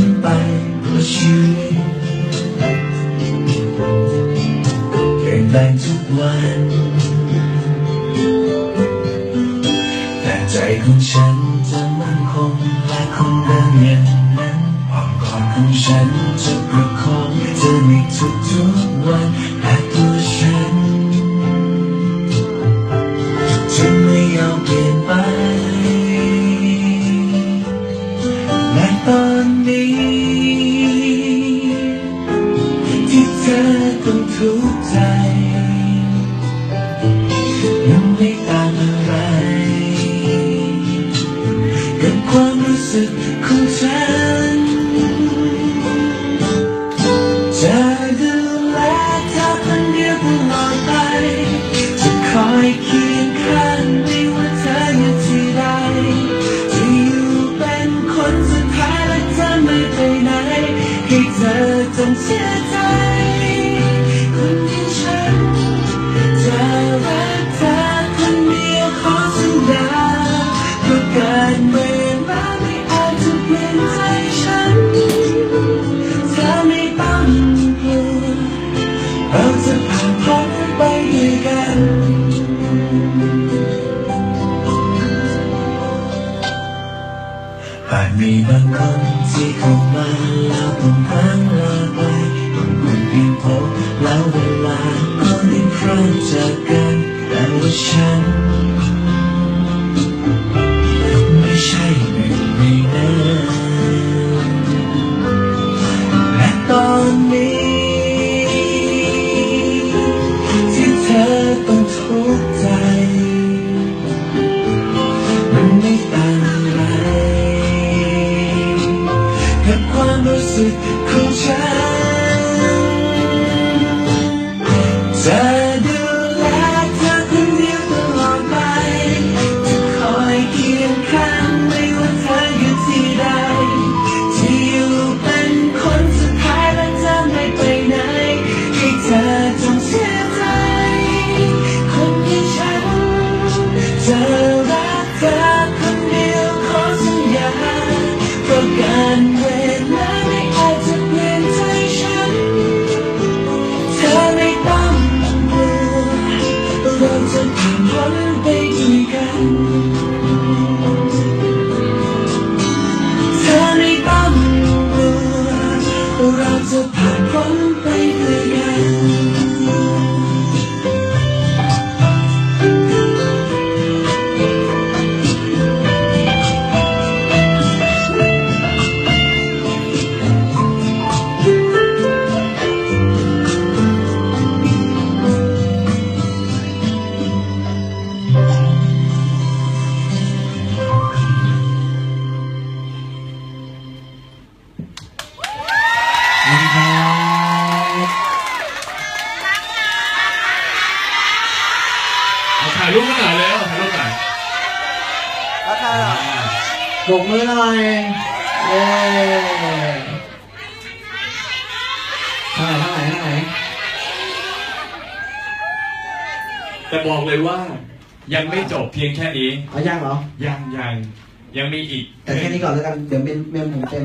นไปว่าชีวิตเปลี่ยนแปลงทุกวัน แต่ใจของฉันจะมั่นคงและคงเดินอย่างนั้นอ้อมกอดของฉันจะประคองเธอในทุกๆวันและตัวฉันฉันไม่ยอมเปลี่ยนไป เธอต้องทุกข์ใจยังไม่ต่างอะไรกับความรู้สึกของฉันจะดูแลเธอคนเดียวตลอดไป จะคอยเคียงข้างไม่ว่าเธออยู่ที่ใดจะอยู่เป็นคนสุดท้ายและจะไม่ไปไหนให้เธอจงเชื่อใจ อาจมีบางคนที่เข้ามาแล้วต้องพังลาไปต้องคนเพียงพอแล้วเวลาก็ได้พร้อมจากกันแต่ว่าฉัน กับควา ปรบมือหน่อยเย้เท่าไหร่เท่าไหร่เท่าไหร่แต่บอกเลยว่ายังไม่จบเพียงแค่นี้ เอายังเหรอ ยังยังยังมีอีก แต่แค่นี้ก่อนแล้วกัน เดี๋ยวเมมเมมผมเต็ม